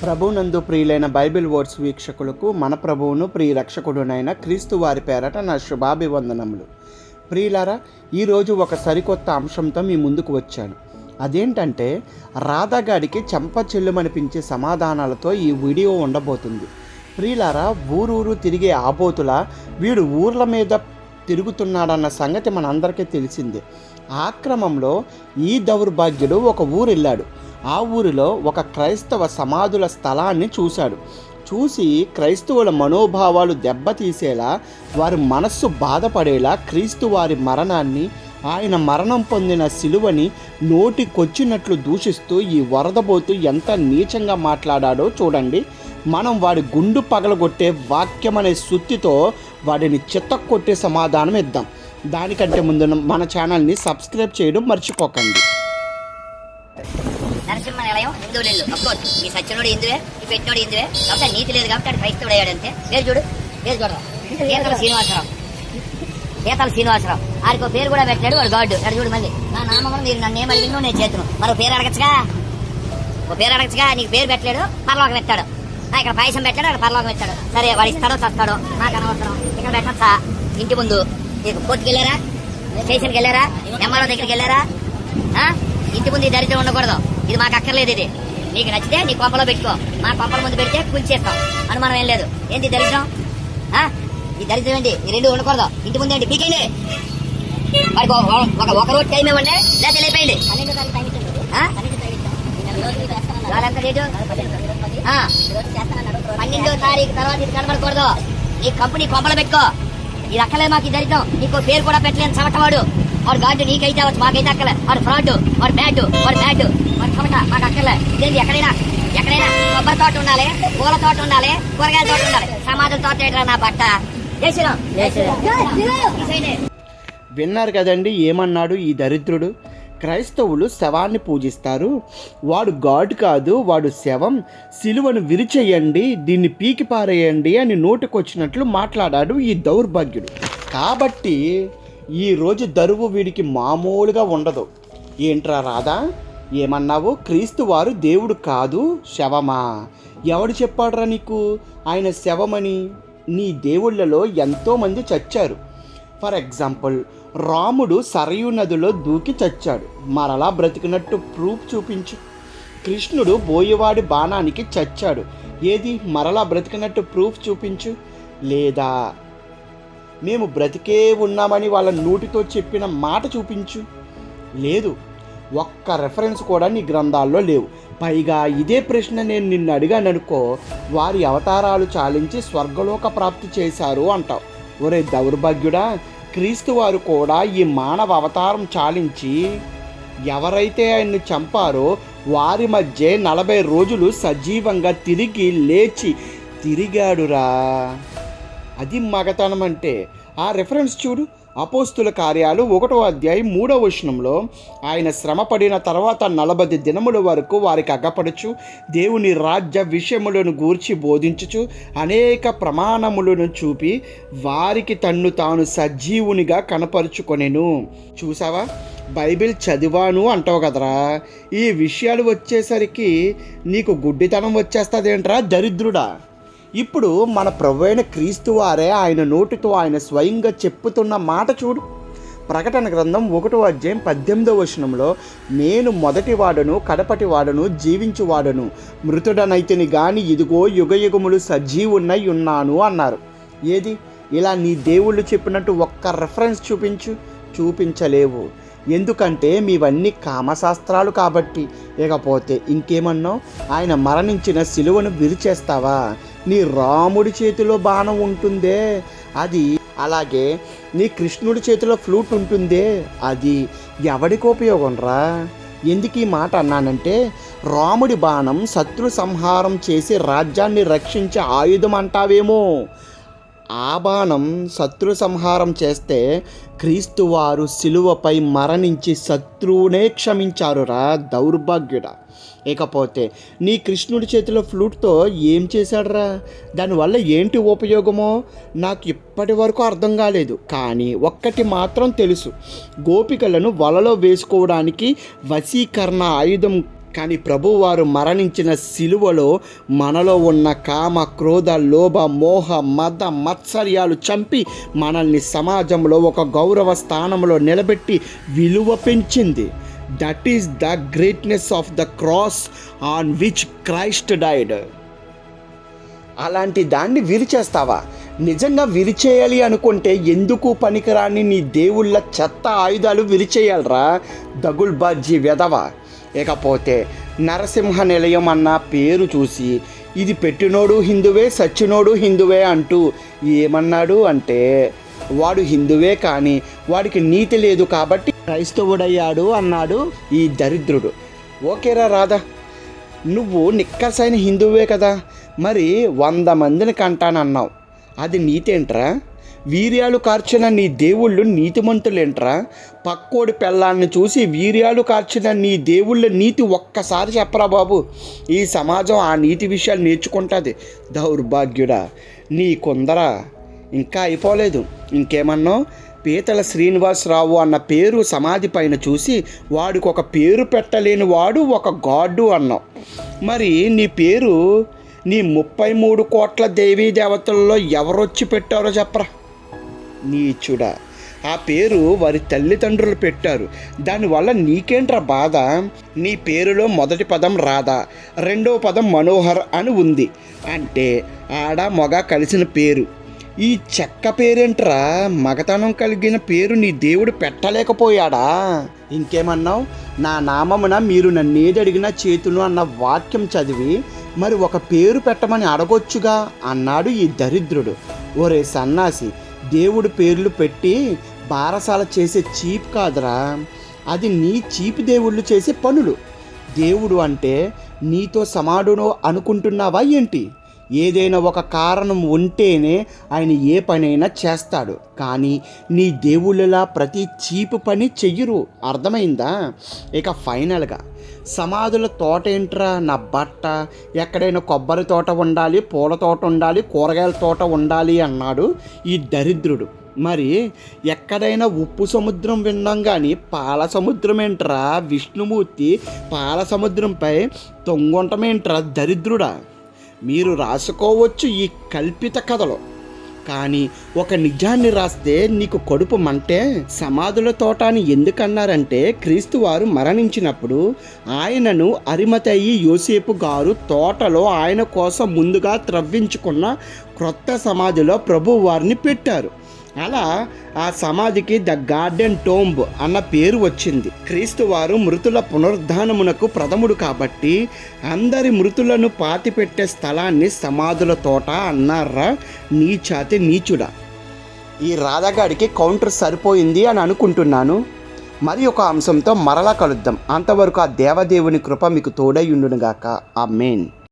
ప్రభునందు ప్రియులైన Bible words వీక్షకులకు మన ప్రభువును ప్రియ రక్షకుడునైన క్రీస్తు వారి పేరట నా శుభాభివందనములు. ప్రియులారా ఈరోజు ఒక సరికొత్త అంశంతో మీ ముందుకు వచ్చాను. అదేంటంటే రాధాగాడికి చెంప చెల్లుమనిపించే సమాధానాలతో ఈ వీడియో ఉండబోతుంది. ప్రియులారా ఊరూరు తిరిగే ఆబోతుల వీడు ఊర్ల మీద తిరుగుతున్నాడన్న సంగతి మనందరికీ తెలిసిందే. ఆ క్రమంలో ఈ దౌర్భాగ్యుడు ఒక ఊరు వెళ్ళాడు ఆ ఊరిలో ఒక క్రైస్తవ సమాధుల స్థలాన్ని చూశాడు. చూసి క్రైస్తవుల మనోభావాలు దెబ్బతీసేలా వారి మనస్సు బాధపడేలా క్రీస్తు వారి మరణాన్ని ఆయన మరణం పొందిన శిలువని నోటికొచ్చినట్లు దూషిస్తూ ఈ వరదబోతు ఎంత నీచంగా మాట్లాడాడో చూడండి. మనం వాడి గుండు పగలగొట్టే వాక్యం అనే సుత్తితో వాడిని చిత్తకొట్టే సమాధానం ఇద్దాం. దానికంటే ముందు మన ఛానల్ని సబ్స్క్రైబ్ చేయడం మర్చిపోకండి. నరసింహ నిలయం హిందువులు ఇల్లు అఫ్కోర్స్ ఈ సత్యనుడు హిందువే ఈ పెట్టినోడు హిందువే. కాబట్టి నీతి లేదు కాబట్టి ఆడు క్రైస్తవుడు అయ్యాడు అంతే పేరు చూడు పేరు చూడరా. పీతల శ్రీనివాసరావు. పీతల శ్రీనివాసరావు. ఒక పేరు కూడా పెట్టాడు వాడు గాడ్. ఎడ చూడు మళ్ళీ. నా నామం మీరు నన్ను ఏం అడిగినో నేను చేతును. మరో పేరు అడగచ్చుగా? ఒక పేరు అడగచ్చుగా? నీకు పేరు పెట్టలేడు పరలోకం ఎత్తాడు. ఇక్కడ పాయసం పెట్టాడు అక్కడ పరలోకం ఎత్తాడు. సరే వాడు ఇస్తాడో చస్తాడో నాకు అనవసరం. ఇక్కడ పెట్టచ్చా? ఇంటి ముందు. నీకు కోర్టుకి వెళ్ళారా? స్టేషన్కి వెళ్ళారా? ఎంఆర్ఓ దగ్గరికి వెళ్ళారా? ఇంటి ముందు ఈ దరిద్రం ఉండకూడదు. ఇది మాకు అక్కర్లేదు ఇది. నీకు నచ్చితే నీ కొంపలో పెట్టుకో. మా కొంపల ముందు పెడితే కూల్చేస్తాం అనుమానం ఏం లేదు. ఏంటి దరిద్రం? ఆ? ఈ దరిద్రం ఏంటి ఈ రెండు ఉండకూడదు. ఇంటి ముందు ఏంటి? పీకేయండి. వాడికి ఒక- ఒక రోజు టైం ఇవ్వండి. లేకపోతే లేపేయండి. పన్నెండో తారీఖు తర్వాత ఇది కనబడకూడదు. నీ కంపెనీ కొంపలు పెట్టుకో. ఇది అక్కలే మాకు ఈ దరిద్రం. నీకు పేరు కూడా పెట్టలేని చవటవాడు. వాడు గాడ్డు నీకైతే అవ్వచ్చు మాకైతే అక్కలే వాడు ఫ్రాడ్ వాడు బ్యాడ్ వాడు బ్యాడ్ వాడు చవట మాకు అక్కర్లే ఇదేంటి ఎక్కడైనా ఎక్కడైనా కొబ్బరి తోట ఉండాలి పూల తోట ఉండాలి కూరగాయల తోట ఉండాలి సమాధుల తోట ఏంట్రా నా బట్ట. విన్నారు కదండి ఏమన్నాడు ఈ దరిద్రుడు? క్రైస్తవులు శవాన్ని పూజిస్తారు. వాడు గాడ్ కాదు వాడు శవం. సిలువను విరిచేయండి దీన్ని పీకి పారేయండి అని నోటికొచ్చినట్లు మాట్లాడాడు ఈ దౌర్భాగ్యుడు. కాబట్టి ఈరోజు దరువు వీడికి మామూలుగా ఉండదు. ఏంట్రా రాధా? ఏమన్నావు? క్రీస్తు వారు దేవుడు కాదు శవమా? ఎవడు చెప్పాడురా నీకు? ఆయన శవమని నీ దేవుళ్ళలో ఎంతోమంది చచ్చారు. ఫర్ ఎగ్జాంపుల్ రాముడు సరయు నదిలో దూకి చచ్చాడు. మరలా బ్రతికినట్టు ప్రూఫ్ చూపించు. కృష్ణుడు బోయవాడి బాణానికి చచ్చాడు. ఏది? మరలా బ్రతికినట్టు ప్రూఫ్ చూపించు. లేదా మేము బ్రతికే ఉన్నామని వాళ్ళ నోటితో చెప్పిన మాట చూపించు. లేదు ఒక్క రెఫరెన్స్ కూడా నీ గ్రంథాల్లో లేవు. పైగా ఇదే ప్రశ్న నేను నిన్ను అడిగాను అనుకో వారి అవతారాలు చాలించి స్వర్గలోక ప్రాప్తి చేశారు అంటావు. ఒరే దౌర్భాగ్యుడా క్రీస్తు వారు కూడా ఈ మానవ అవతారం చాలించి ఎవరైతే ఆయన్ని చంపారో వారి మధ్య నలభై రోజులు సజీవంగా తిరిగి లేచి తిరిగాడురా. అది మగతనం అంటే. ఆ రెఫరెన్స్ చూడు. అపోస్తుల కార్యాలు ఒకటో అధ్యాయం మూడవ వచనంలో ఆయన శ్రమ పడిన తర్వాత నలభై దినముల వరకు వారికి అగ్గపడుచు దేవుని రాజ్య విషయములను గూర్చి బోధించుచు అనేక ప్రమాణములను చూపి వారికి తన్ను తాను సజీవునిగా కనపరుచుకొనెను. చూసావా? బైబిల్ చదివాను అంటావు కదరా. ఈ విషయాలు వచ్చేసరికి నీకు గుడ్డితనం వచ్చేస్తుందేంట్రా? దరిద్రుడా. ఇప్పుడు మన ప్రభు అయిన క్రీస్తు వారే ఆయన నోటితో ఆయన స్వయంగా చెప్పుతున్న మాట చూడు. ప్రకటన గ్రంథం ఒకటో అధ్యాయం పద్దెనిమిదో వచనంలో నేను మొదటి వాడను కడపటి వాడను జీవించువాడను మృతుడనైతిని గాని ఇదిగో యుగయుగములు సజీవున్నై ఉన్నాను అన్నారు. ఏది? ఇలా నీ దేవుళ్ళు చెప్పినట్టు ఒక్క రెఫరెన్స్ చూపించు చూపించలేవు. ఎందుకంటే మీవన్నీ కామశాస్త్రాలు కాబట్టి. ఇకపోతే ఇంకేమన్నావు? ఆయన మరణించిన సిలువను విరిచేస్తావా? నీ రాముడి చేతిలో బాణం ఉంటుందే అది అలాగే నీ కృష్ణుడి చేతిలో ఫ్లూట్ ఉంటుందే అది ఎవడికి ఉపయోగం రా? ఎందుకు ఈ మాట అన్నానంటే రాముడి బాణం శత్రు సంహారం చేసి రాజ్యాన్ని రక్షించే ఆయుధం అంటావేమో. ఆ బాణం శత్రు సంహారం చేస్తే క్రీస్తు వారు శిలువపై మరణించి శత్రువునే క్షమించారురా దౌర్భాగ్యుడా. ఇకపోతే నీ కృష్ణుడి చేతిలో ఫ్లూట్తో ఏం చేశాడురా? దానివల్ల ఏంటి ఉపయోగమో నాకు ఇప్పటి వరకు అర్థం కాలేదు. కానీ ఒక్కటి మాత్రం తెలుసు. గోపికలను వలలో వేసుకోవడానికి వశీకరణ ఆయుధం కానీ ప్రభువారు మరణించిన శిలువలో మనలో ఉన్న కామ క్రోధ లోభ మోహ మద మత్సర్యాలు చంపి మనల్ని సమాజంలో ఒక గౌరవ స్థానంలో నిలబెట్టి విలువ పెంచింది. That is the greatness of the cross on which Christ died అలాంటి దాన్ని విరిచేస్తావా? నిజంగా విరిచేయాలి అనుకుంటే ఎందుకు పనికిరాని నీ దేవుళ్ళ చెత్త ఆయుధాలు విరిచేయాలరా? దగుల్బాజీ వెధవా. ఇకపోతే నరసింహ నిలయం అన్న పేరు చూసి ఇది పెట్టినోడు హిందువే సచ్చినోడు హిందువే అంటూ ఏమన్నాడు అంటే వాడు హిందువే కానీ వాడికి నీతి లేదు కాబట్టి క్రైస్తవుడయ్యాడు అన్నాడు ఈ దరిద్రుడు. ఓకేరా రాధా నువ్వు నిక్కసైన హిందువే కదా మరి వంద మందిని కంటానన్నావు. అది నీతేంట్రా? వీర్యాలు కార్చిన నీ దేవుళ్ళు నీతిమంతులేంట్రా? పక్కోడి పెళ్ళాన్ని చూసి వీర్యాలు కార్చిన నీ దేవుళ్ళ నీతి ఒక్కసారి చెప్పరా బాబు. ఈ సమాజం ఆ నీతి విషయాలు నేర్చుకుంటుంది. దౌర్భాగ్యుడా నీ కొందరా ఇంకా అయిపోలేదు. ఇంకేమన్నావు? పీతల శ్రీనివాసరావు అన్న పేరు సమాధి పైన చూసి వాడికి ఒక పేరు పెట్టలేని వాడు ఒక గాడ్డు అన్నావు. మరి నీ పేరు నీ ముప్పై మూడు కోట్ల దేవీ దేవతల్లో ఎవరొచ్చి పెట్టారో చెప్పరా? నీచుడా. ఆ పేరు వారి తల్లిదండ్రులు పెట్టారు. దానివల్ల నీకేంట్రా బాధ? నీ పేరులో మొదటి పదం రాధా రెండవ పదం మనోహర్ అని ఉంది. అంటే ఆడ మగ కలిసిన పేరు. ఈ చెక్క పేరేంట్రా? మగతనం కలిగిన పేరు నీ దేవుడు పెట్టలేకపోయాడా? ఇంకేమన్నావు? నా నామమున మీరు నన్నేది అడిగినా చేతులు అన్న వాక్యం చదివి మరి ఒక పేరు పెట్టమని అడగొచ్చుగా అన్నాడు ఈ దరిద్రుడు. ఒరే సన్నాసి దేవుడు పేర్లు పెట్టి బారసాల చేసే చీప్ కాదురా. అది నీ చీప్ దేవుళ్ళు చేసే పనులు. దేవుడు అంటే నీతో సమాడునో అనుకుంటున్నావా ఏంటి? ఏదైనా ఒక కారణం ఉంటేనే ఆయన ఏ పనైనా చేస్తాడు. కానీ నీ దేవుళ్ళలా ప్రతి చీపు పని చెయ్యరు. అర్థమైందా? ఇక ఫైనల్గా సమాధుల తోట ఏంట్రా? నా బట్ట. ఎక్కడైనా కొబ్బరి తోట ఉండాలి పూల తోట ఉండాలి కూరగాయల తోట ఉండాలి అన్నాడు ఈ దరిద్రుడు. మరి ఎక్కడైనా ఉప్పు సముద్రం విన్నాం కానీ పాల సముద్రం ఏంట్రా? విష్ణుమూర్తి పాల సముద్రంపై తొంగుంటమేంట్రా దరిద్రుడా? మీరు రాసుకోవచ్చు ఈ కల్పిత కథలో. కానీ ఒక నిజాన్ని రాస్తే నీకు కడుపు మంటే సమాధుల తోట అని ఎందుకన్నారంటే క్రీస్తు వారు మరణించినప్పుడు ఆయనను అరిమతయ్యి యోసేపు గారు తోటలో ఆయన కోసం ముందుగా త్రవ్వించుకున్న క్రొత్త సమాధిలో ప్రభు వారిని పెట్టారు. అలా ఆ సమాధికి ద గార్డెన్ టోంబ్ అన్న పేరు వచ్చింది. క్రీస్తు వారు మృతుల పునరుద్ధానమునకు ప్రథముడు కాబట్టి అందరి మృతులను పాతిపెట్టే స్థలాన్ని సమాధుల తోట అన్నారా? నీచాతి నీచుడా? ఈ రాధగాడికి కౌంటర్ సరిపోయింది అని అనుకుంటున్నాను. మరి ఒక అంశంతో మరలా కలుద్దాం. అంతవరకు ఆ దేవదేవుని కృప మీకు తోడై ఉండునుగాక. ఆ మెయిన్